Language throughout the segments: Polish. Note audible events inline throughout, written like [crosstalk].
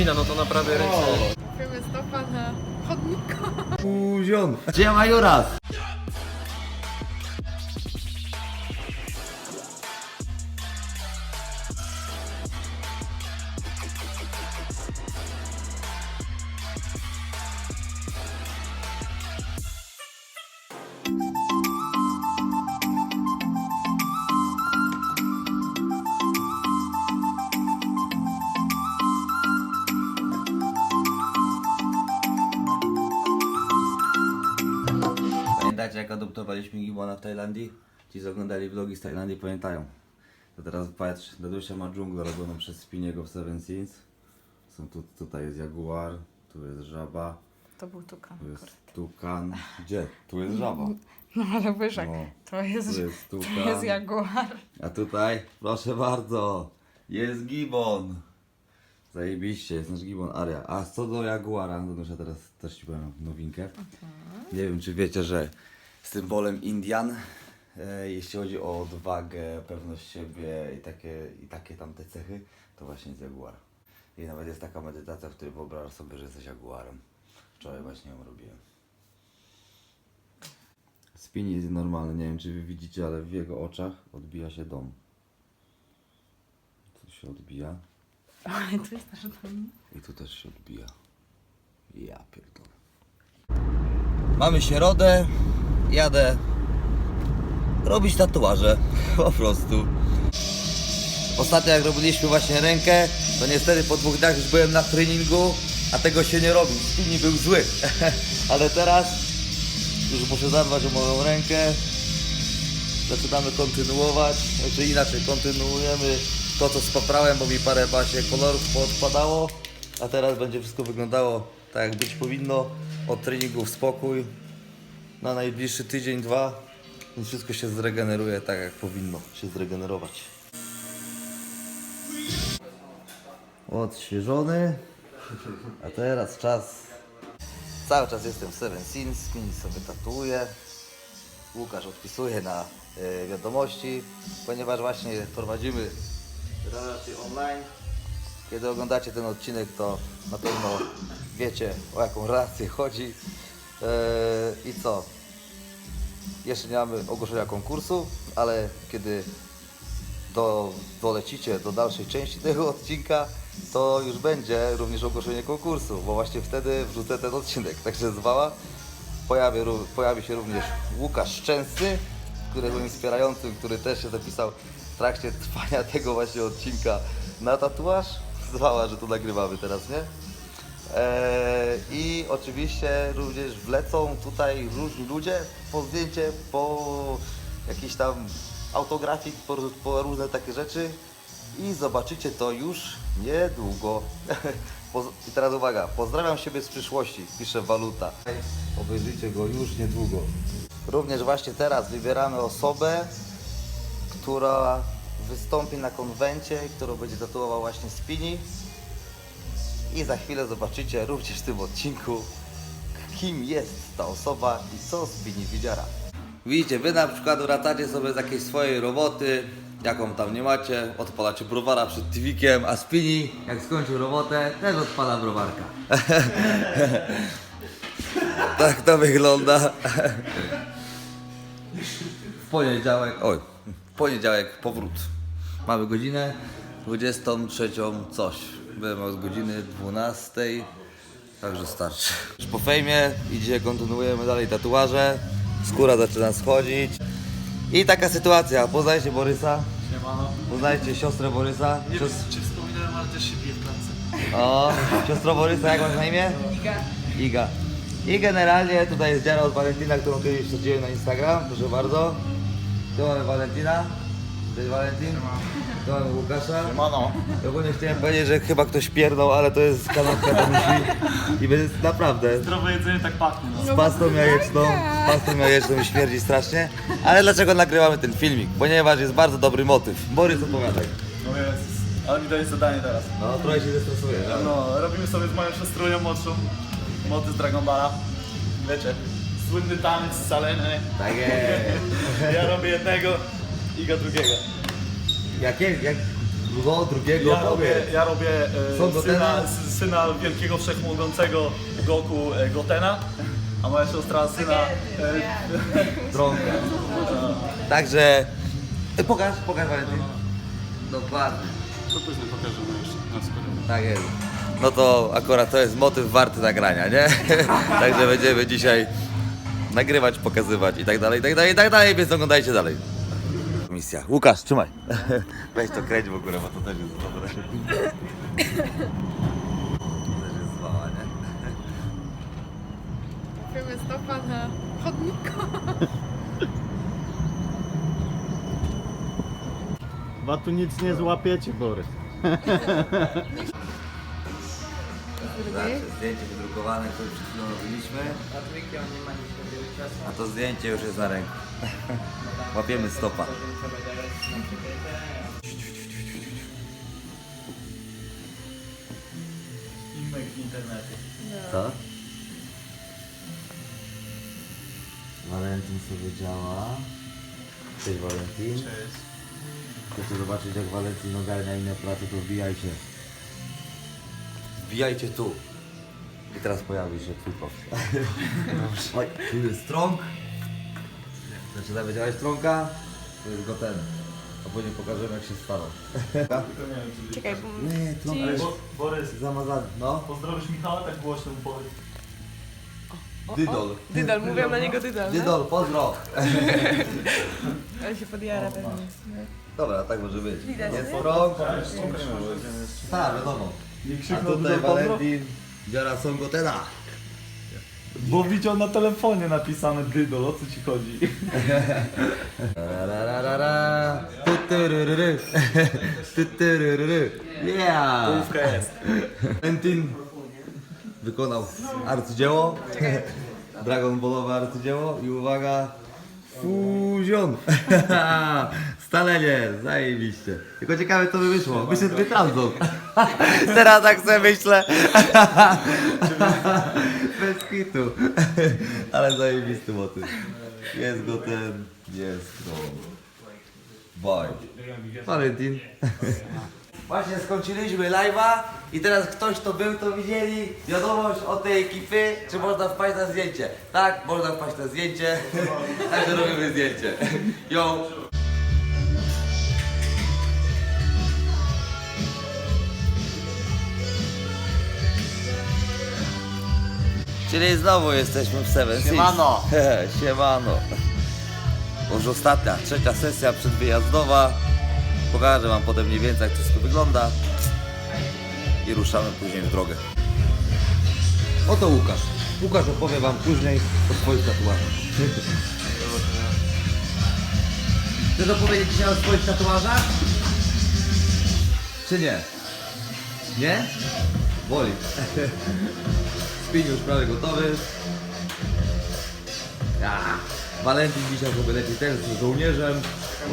Wiedźmina, no to naprawdę ręce... Stopa na chodniku. Uzion. Gdzie ma Pamiętacie jak adoptowaliśmy Gibona w Tajlandii? Ci co oglądali vlogi z Tajlandii pamiętają. To teraz patrz, Dadusia ma dżunglę robioną przez Spiniego w Seven Seas. Są tu, tutaj jest jaguar, tu jest żaba, To był tukan. tu jest tukan. Gdzie? Tu jest żaba. No ale łyżek. No. To jest, Tu jest to tukan. jest jaguar. A tutaj, proszę bardzo, jest gibon. Zajebiście, jest nasz gibon Aria. A co do Jaguara, no ja teraz też Ci powiem nowinkę. Nie wiem, czy wiecie, że symbolem Indian, e, jeśli chodzi o odwagę, pewność siebie i takie, i takie tamte cechy, to właśnie jest Jaguar. I nawet jest taka medytacja, w której wyobrażasz sobie, że jesteś Jaguarem. Wczoraj właśnie ją robiłem. Spin jest normalny, nie wiem czy wy widzicie, ale w jego oczach odbija się dom. Tu się odbija [laughs] Ale to jest nasz dom. i tu też się odbija. Ja pierdolę. Mamy środę, jadę robić tatuaże, po prostu. Ostatnio jak robiliśmy właśnie rękę, to niestety po dwóch dniach już byłem na treningu, a tego się nie robi. Spini był zły, [laughs] ale teraz już muszę zadbać o moją rękę. Zaczynamy kontynuować, znaczy inaczej, kontynuujemy to co spaprałem, bo mi parę właśnie kolorów poodpadało, a teraz będzie wszystko wyglądało tak jak być powinno. Od treningów spokój, na najbliższy tydzień, dwa, więc wszystko się zregeneruje tak jak powinno się zregenerować. Odświeżony, a teraz czas. Cały czas jestem w Seven Sins, Mini sobie tatuuje. Łukasz odpisuje na e, wiadomości, ponieważ właśnie prowadzimy relacje online. Kiedy oglądacie ten odcinek, to na pewno wiecie o jaką relację chodzi. E, I co? Jeszcze nie mamy ogłoszenia konkursu, ale kiedy do, dolecicie do dalszej części [laughs] tego odcinka, to już będzie również ogłoszenie konkursu, bo właśnie wtedy wrzucę ten odcinek. [laughs] Także zwała. Pojawi, pojawi się również Łukasz Szczęsny, który był wspierającym, który też się zapisał w trakcie [laughs] trwania tego właśnie odcinka na tatuaż. Zwała, że tu nagrywamy teraz, nie? Eee, I oczywiście również wlecą tutaj różni ludzie po zdjęcie, po jakiś tam autografik, po, po różne takie rzeczy i zobaczycie to już niedługo. [laughs] I teraz uwaga, pozdrawiam siebie z przyszłości, pisze Waluta. Obejrzyjcie go już niedługo. Również właśnie teraz wybieramy osobę, która wystąpi na konwencie, którą będzie tatuował właśnie Spini. I za chwilę zobaczycie również w tym odcinku, kim jest ta osoba i co Spini widziara. Widzicie, wy na przykład wracacie sobie z jakiejś swojej roboty, jaką tam nie macie, odpalacie browara przed tywikiem, a Spini, jak skończył robotę, też odpala browarka. [laughs] tak to wygląda. W poniedziałek, oj, w poniedziałek powrót. Mamy godzinę 23 coś. Byłem od godziny 12, także starczy. Już po fejmie idzie, kontynuujemy dalej tatuaże. Skóra zaczyna schodzić. I taka sytuacja, poznajcie Borysa. Siemano. Poznajcie siostrę Borysa. Nie Sios... wiem, czy wspominałem, ale też się bije w klatce. O, siostro Borysa, jak masz na imię? Iga. Iga. I generalnie tutaj jest dziara od Valentina, którą kiedyś wsadziłem na Instagram, proszę bardzo. Tu mamy Valentina. To jest Valentin. Mamy Łukasza. Siemano. I ogólnie chciałem powiedzieć, że chyba ktoś pierdał, ale to jest kanapka do myśli. I jest naprawdę Zdrowe jedzenie tak pachnie. No. z pastą jajeczną, z pastą jajeczną śmierdzi strasznie. Ale dlaczego nagrywamy ten filmik? Ponieważ jest bardzo dobry motyw. Borys opowiadaj. no jest. Ale mi daje zadanie teraz. No trochę się zestresuje, ale... No, robimy sobie z moją siostrunią młodszą. Moty z Dragon Balla. Wiecie, słynny taniec z saleny. Tak jest. [laughs] Ja robię jednego, Iga drugiego. Jakie? Jak... Drugo, drugiego, Ja robię, ja robię e, Gotena? syna, s- syna wielkiego wszechmogącego Goku e, Gotena, a moja siostra syna... E, Drąga. [laughs] Także... E, pokaż, pokaż Walentyn. Dokładnie. To później pokażemy jeszcze na skórze. Tak jest. No to akurat to jest motyw warty nagrania, nie? [laughs] Także będziemy dzisiaj nagrywać, pokazywać i tak dalej, i tak dalej, i tak dalej, więc oglądajcie dalej. Misja. Łukasz, trzymaj. [laughs] Weź to kręć w ogóle, bo to też jest dobre. [laughs] To też jest zwała, nie? Wiemy stopa na chodniku. Chyba tu nic nie złapiecie, Borys. [laughs] Znaczy, zdjęcie wydrukowane, które przed chwilą robiliśmy. A to zdjęcie już jest na ręku. [laughs] Łapiemy stopa. Innych w internecie. Co? Walentyn sobie działa. Cześć Walentyn. Cześć. Chcecie zobaczyć jak Walentyn ogarnia inne prace, to wbijajcie. Wbijajcie tu. I teraz pojawi się twój profil. Oj, tu jest strąg. Zaczynamy działać strąga. Tu jest goten. A później pokażemy jak się stało. Czekaj, bo Nie, trąg Ale jest Bo, Borys, zamazany. No. pozdrowisz Michała tak głośno powiedz. Dydol. Dydal, mówią na niego Dydal. nie? Dydol, pozdro. Ale się podjara pewnie. Dobra, tak może być. Widać, Jest nie? strąg. Tak, wiadomo. Nie A krzyknął tutaj. Walentyn dziara są gotena. Bo widział na telefonie napisane Dydol, o co ci chodzi? Rararara. Tutururury. Tutururury. Yeah! Połówka jest. Valentyn wykonał arcydzieło. Dragon Ballowe arcydzieło i uwaga, fuzion. Stalenie, [laughs] zajebiście. Tylko ciekawe co by wyszło. Wyszedł wytranzon. [laughs] Teraz tak sobie myślę. [laughs] Bez kitu. Ale zajebisty motyw. Jest go ten, jest go. Bye. Valentyn. Właśnie skończyliśmy live'a i teraz ktoś to był, to widzieli wiadomość od tej ekipy, czy można wpaść na zdjęcie. Tak, można wpaść na zdjęcie, [laughs] także robimy zdjęcie. Yo! Czyli znowu jesteśmy w Seven Seas. Siemano. [laughs] Siemano. Już ostatnia, trzecia sesja przedwyjazdowa. Pokażę wam potem mniej więcej jak wszystko wygląda. I ruszamy później w drogę. Oto Łukasz. Łukasz opowie wam później o swoich tatuażach. Chcesz opowiedzieć dzisiaj o swoich tatuażach? Czy nie? Nie? Woli. [laughs] Spin już prawie gotowy. Ja. Walentyn dzisiaj sobie leci też z żołnierzem.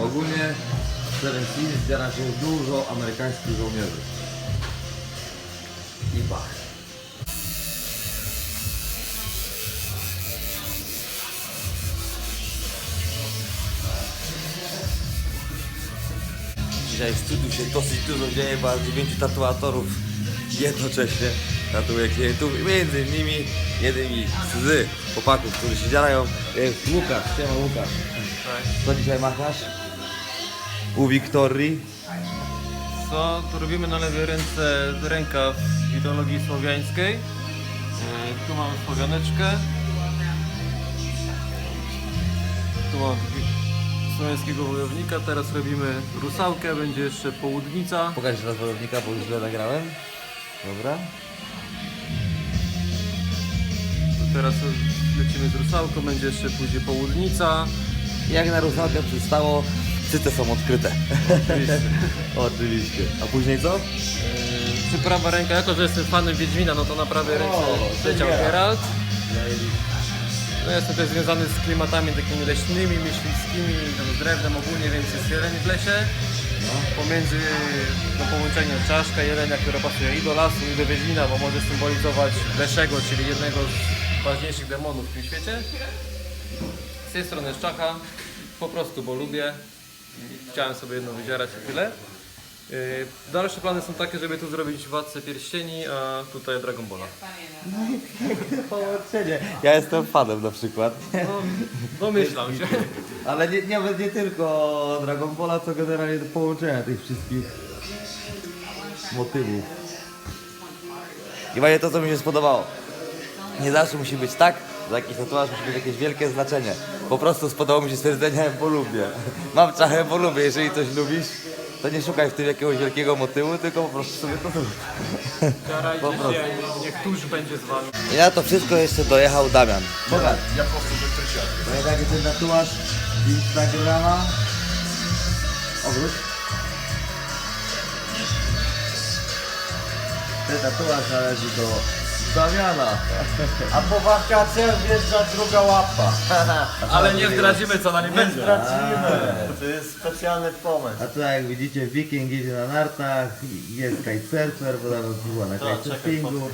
Ogólnie Seven Seas zbiera się dużo amerykańskich żołnierzy. I bach. Dzisiaj w studiu się dosyć dużo dzieje, bo aż dziewięciu tatuatorów jednocześnie tatuuje klientów i między innymi jednymi z chłopaków, którzy się działają jest Łukasz, siema Łukasz. Co dzisiaj machasz? U Wiktorii. Co? Tu robimy na lewej ręce rękaw w ideologii słowiańskiej. Yy, Tu mamy słowianeczkę. Tu mamy słowiańskiego wojownika. Teraz robimy rusałkę, będzie jeszcze południca. Pokaż raz wojownika, bo już źle nagrałem. Dobra. Teraz lecimy z rusałką, będzie jeszcze później południca. Jak na Rusalkę przystało, cyce są odkryte. Oczywiście. [laughs] Oczywiście. A później co? Yy, Przyprawa ręka, jako że jestem fanem Wiedźmina, no to na prawej ręce leciał Geralt. No jestem też związany z klimatami takimi leśnymi, myśliwskimi, tam z drewnem ogólnie, więc jest jeleń w lesie. Pomiędzy do połączenia czaszka, jelenia, która pasuje i do lasu, i do Wiedźmina, bo może symbolizować Leszego, czyli jednego z ważniejszych demonów w tym świecie. Z tej strony jest czacha, po prostu, bo lubię. Chciałem sobie jedno wydzierać i tyle. Yy, Dalsze plany są takie, żeby tu zrobić Władcę Pierścieni, a tutaj Dragon Balla. Połączenie. Ja jestem fanem na przykład. No, domyślam się. Ale nie, nie, nie tylko Dragon Balla, to generalnie połączenia tych wszystkich motywów. I właśnie to, co mi się spodobało. Nie zawsze musi być tak, że jakiś tatuaż musi mieć jakieś wielkie znaczenie. Po prostu spodobało mi się stwierdzenie [laughs] bo lubię. Mam czachę, bo lubię. Jeżeli coś lubisz, to nie szukaj w tym jakiegoś wielkiego motywu, tylko po prostu sobie to zrób. Po prostu. się, niech tuż będzie z wami. I na to wszystko jeszcze dojechał Damian. Pokaż. Pamiętacie ten tatuaż z Instagrama? Obróć. Ten tatuaż należy do Damiana. A po wakacjach wjeżdża druga łapa. Ale nie zdradzimy co na nim będzie. Stracimy. To jest specjalny pomysł. A tu jak widzicie Wiking jedzie na nartach, jest kitesurfer, bo nawet była na kitesurfingu.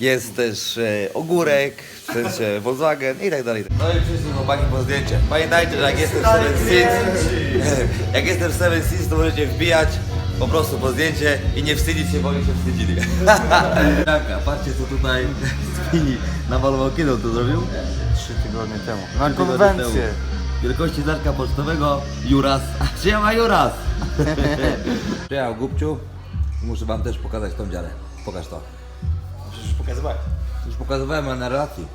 Jest też e, ogórek, w sensie Volkswagen i tak dalej. No i wszyscy chłopaki po zdjęcie. Pamiętajcie, że jak jestem w Seven Seas, [laughs] jak jestem w Seven Seas, to możecie wbijać po prostu po zdjęcie i nie wstydzić się, bo oni się wstydzili. [laughs] Taka, patrzcie co tutaj Spini namalował kino to zrobił. Trzy tygodnie temu. Na Na konwencję. Wielkości zarka pocztowego Juras. Siema Juras! [laughs] Przyjechał Gubciu. Muszę wam też pokazać tą dziarę. Pokaż to. Przecież pokazywałem. Już pokazywałem ale na relacji.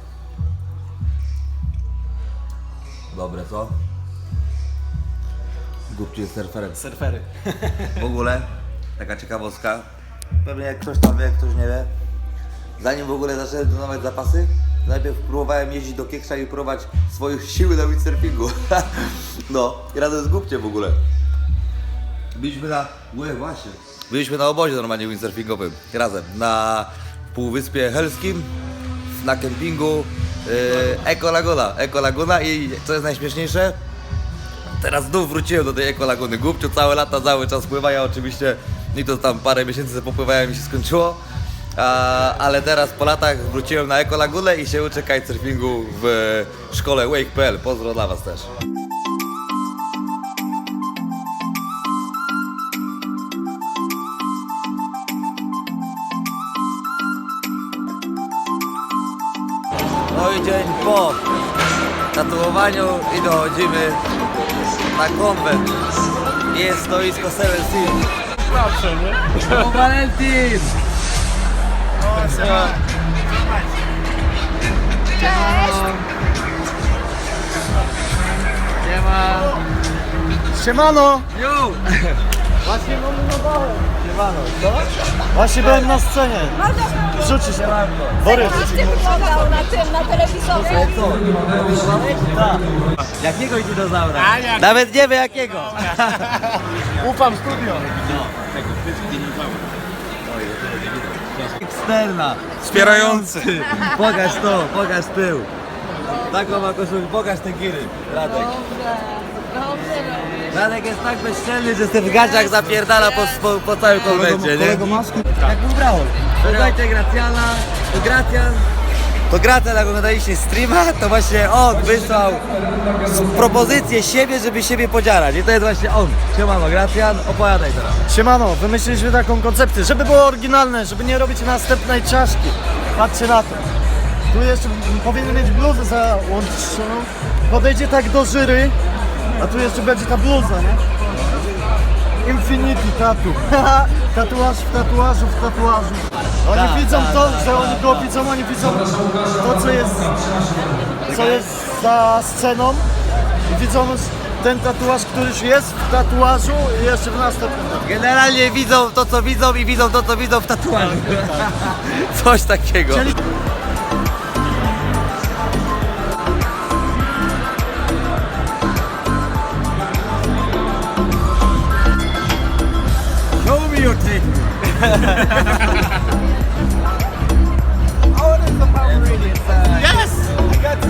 Dobre, co? Gubciu jest surferem. Surfery. W ogóle, taka ciekawostka. Pewnie jak ktoś tam wie, ktoś nie wie. Zanim w ogóle zacząłem trenować zapasy, najpierw próbowałem jeździć do Kieksa i próbować swoich sił na windsurfingu. [laughs] no, i razem z Gubciem w ogóle. Byliśmy na... Łe, właśnie. Byliśmy na obozie normalnie windsurfingowym. Razem. Na Półwyspie Helskim, na kempingu yy, Eko Laguna. Eko Laguna i co jest najśmieszniejsze, Teraz znów wróciłem do tej ekolaguny. Głupciu całe lata cały czas pływa. Ja oczywiście i to tam parę miesięcy popływałem i się skończyło. A, ale teraz po latach wróciłem na ekolagunę i się uczę kitesurfingu w szkole Wake.pl. Pozdro dla Was też. No i dzień po tatuowaniu i dochodzimy na konwent. Jest stoisko Seven Seas. Zawsze, nie? O Valentin! Siemano! Ju! Właśnie nominowałem. Siemano, co? Właśnie byłem na scenie. Rzucisz. Borys. Ty wyglądał na tym, na telewizorze. Tak. Jakiego dinozaura? Nawet nie wie jakiego! [laughs] Ufam studio. Eksterna! Wspierający. [laughs] Pokaż to, pokaż tył. Taką ma koszulkę, pokaż te giry. Radek. Dobrze, dobrze. Radek jest tak bezczelny, że w gaciach zapierdala po, po, po całym konwencie, nie? maski. Jak. Poznajcie Gracjana, to Gracjan. To Gracjan, jak oglądaliście streama, to właśnie on wysłał propozycję siebie, żeby siebie podziarać. I to jest właśnie on. Siemano, Gracjan, opowiadaj teraz. Siemano, wymyśliliśmy taką koncepcję, żeby było oryginalne, żeby nie robić następnej czaszki. Patrzcie na to. Tu jeszcze powinien mieć bluzę załączoną. Podejdzie tak do żyry, a tu jeszcze będzie ta bluza, nie? Infinity tatu. [laughs] Tatuaż w tatuażu w tatuażu. Oni Tak, widzą tak, to, tak, że oni tak, go widzą, oni widzą to, co jest, co jest za sceną i widzą ten tatuaż, który już jest w tatuażu i jeszcze w następnym. Generalnie widzą to, co widzą i widzą to, co widzą w tatuażu. [laughs] Coś takiego. Czyli-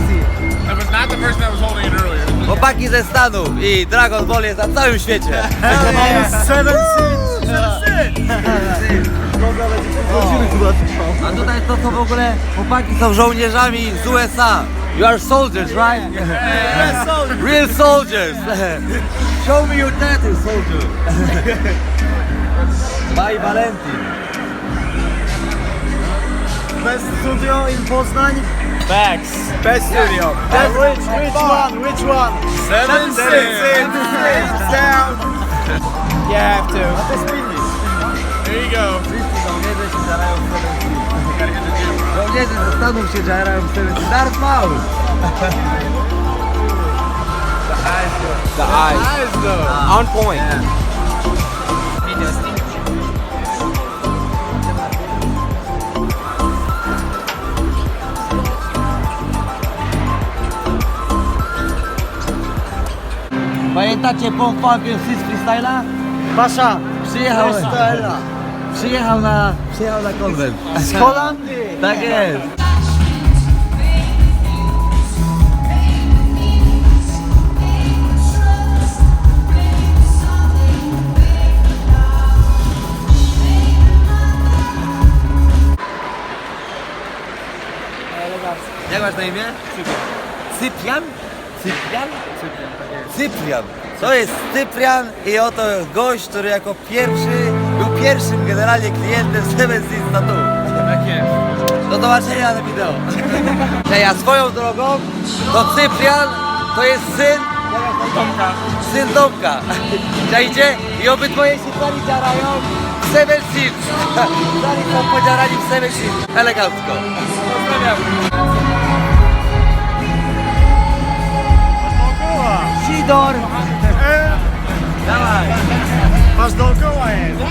teeth. That was not the person that was holding it earlier. Chłopaki ze Stanów i Dragon Ball jest na całym świecie. Seven! A tutaj to są w ogóle chłopaki są żołnierzami z USA. You are soldiers, right? Real soldiers. [laughs] Show me your tattoo, soldier. [laughs] By Valentin. Best studio in Poznań. Facts. Best studio. Uh, which, which one? Which one? Seven Sins. Down. You have to. There you go. Żołnierze się w Seven Seas. Żołnierze ze Stanów się w Seven Seas. Darth Maul. The eyes. On point. Pamiętacie Pom Funkin' Six Freestyla? Pasza. Przyjechał, Stella. przyjechał na, przyjechał na konwent. Z Holandii. Tak jest. Jak masz na imię? Cyprian. Cyprian? Cyprian. To jest Cyprian i oto gość, który jako pierwszy był pierwszym generalnie klientem Seven Seas Tattoo. Tak jest. Do zobaczenia na wideo. [laughs] Ej, a swoją drogą, to Cyprian to jest syn Tomka. syn Tomka. Czajcie? I obydwoje się sami dziarają w Seven Seas. [laughs] Sami są podziarani w Seven Seas. Elegancko. Pozdrawiam. Sidor. Dawaj. Masz dookoła jest.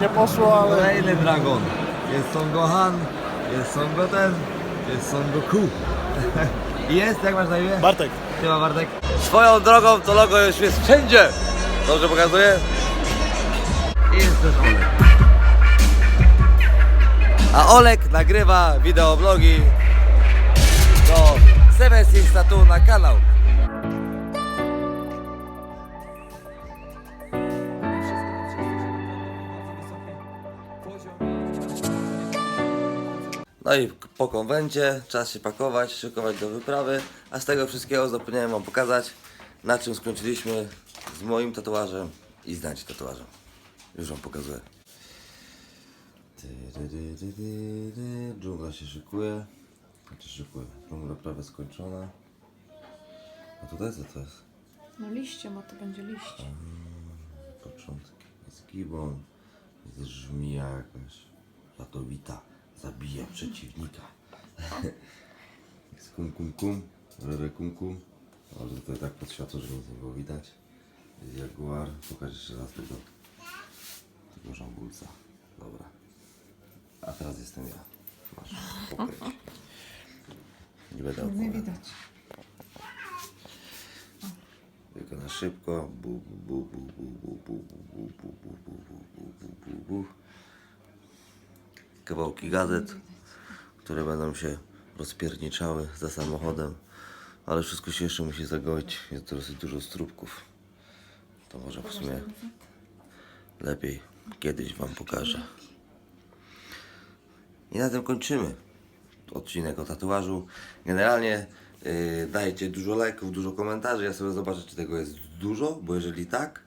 Nie poszło, ale... Kolejny dragon. Jest Son Gohan, jest Son Goten, jest Son Goku. [laughs] I jest, jak masz na imię? Bartek. Siema Bartek. Swoją drogą to logo już jest wszędzie. Dobrze pokazuję? I jest też. A Olek nagrywa wideoblogi do Seven Tattoo na kanał. No i po konwencie czas się pakować, szykować do wyprawy, a z tego wszystkiego zapomniałem Wam pokazać, na czym skończyliśmy z moim tatuażem i z Naci tatuażem. Już Wam pokazuję. Dżungla się szykuje. Znaczy szykuje. Dżungla prawie skończona. A tutaj co to jest? No liście, bo to będzie liście. Początki. Jest gibon, jest żmija jakaś. Jadowita. Zabija przeciwnika. [laughs] jest kum kum kum. Rere kum kum. Ale tutaj tak pod światło, że nic nie było widać. Jest jaguar. Pokaż jeszcze raz tego. Tego żambulca. Dobra. A teraz jestem ja. Masz. Nie będę opowiadał. Tylko na szybko. Bu, bu, bu, bu, bu, bu, bu, bu, bu, bu, bu, bu, bu, bu, bu, bu. Kawałki gazet, które będą się rozpierniczały za samochodem, ale wszystko się jeszcze musi zagoić. Jest dosyć dużo stróbków. To może w sumie lepiej kiedyś Wam pokażę. I na tym kończymy odcinek o tatuażu. Generalnie yy, dajcie dużo lajków, dużo komentarzy. Ja sobie zobaczę, czy tego jest dużo, bo jeżeli tak,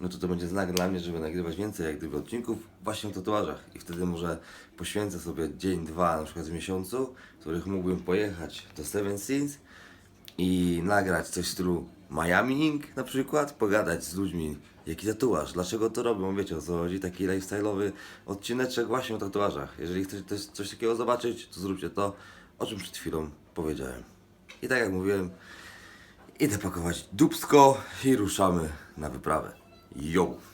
no to to będzie znak dla mnie, żeby nagrywać więcej jak gdyby odcinków właśnie o tatuażach. I wtedy może poświęcę sobie dzień, dwa na przykład w miesiącu, w których mógłbym pojechać do Seven Seas i nagrać coś w stylu Miami Ink na przykład, pogadać z ludźmi, jaki tatuaż, dlaczego to robią, wiecie o co chodzi, taki lifestyle'owy odcineczek właśnie o tatuażach. Jeżeli chcecie coś takiego zobaczyć, to zróbcie to, o czym przed chwilą powiedziałem. I tak jak mówiłem, idę pakować dubsko i ruszamy na wyprawę. Yo!